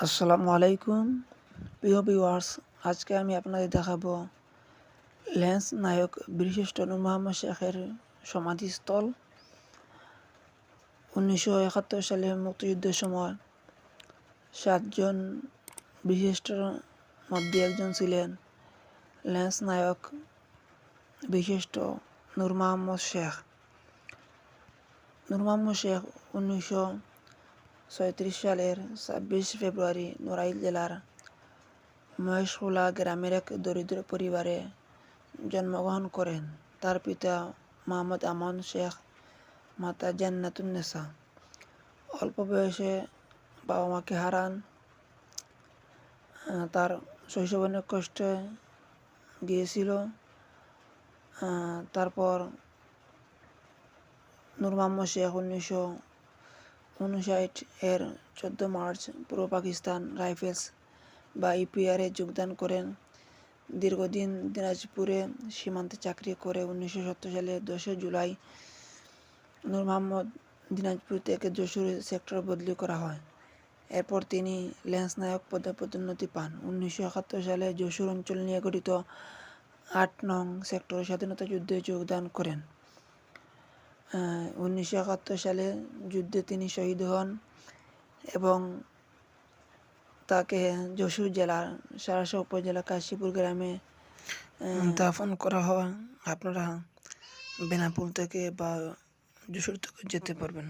আসসালামু আলাইকুম। প্রিয় ভিউয়ার্স আজকে আমি আপনাদের দেখাবো লেন্স নায়ক বিশিষ্ট নূর মোহাম্মদ শেখের সমাধিস্থল। উনিশশো একাত্তর সালে মুক্তিযুদ্ধের সময় সাতজন বিশিষ্টর মধ্যে একজন ছিলেন লেন্স নায়ক বিশিষ্ট নূর মোহাম্মদ শেখ। নূর মোহাম্মদ শেখ উনিশশো ছয়ত্রিশ সালের ছাব্বিশ ফেব্রুয়ারি নড়াইল জেলার মহেশখোলা গ্রামের এক দরিদ্র পরিবারে জন্মগ্রহণ করেন। তার পিতা মোহাম্মদ আমান শেখ, মাতা জান্নাতুন্নেসা অল্প বয়সে বাবা মাকে হারান তার শৈশব অনেক কষ্টে গিয়েছিল। তারপর নূর মোহাম্মদ শেখ উনিশশো উনষাট এর চোদ্দ মার্চ পূর্ব পাকিস্তান রাইফেলস বা ইপিআরে যোগদান করেন। দীর্ঘদিন দিনাজপুরে সীমান্তে চাকরি করে উনিশশো সত্তর সালে দশই জুলাই নূর মোহাম্মদ দিনাজপুর থেকে যশোর সেক্টর বদলি করা হয়। এরপর তিনি লেন্স নায়ক পদে পদোন্নতি পান। উনিশশো একাত্তর সালে যশোর অঞ্চল নিয়ে গঠিত আট নং সেক্টর স্বাধীনতা যুদ্ধে যোগদান করেন। উনিশশো একাত্তর সালে যুদ্ধে তিনি শহীদ হন এবং তাকে যশোর জেলার সারাসা উপজেলা কাশীপুর গ্রামে দাফন করা হয় আপনারা বেনাপুল থেকে বা যশোর থেকে যেতে পারবেন।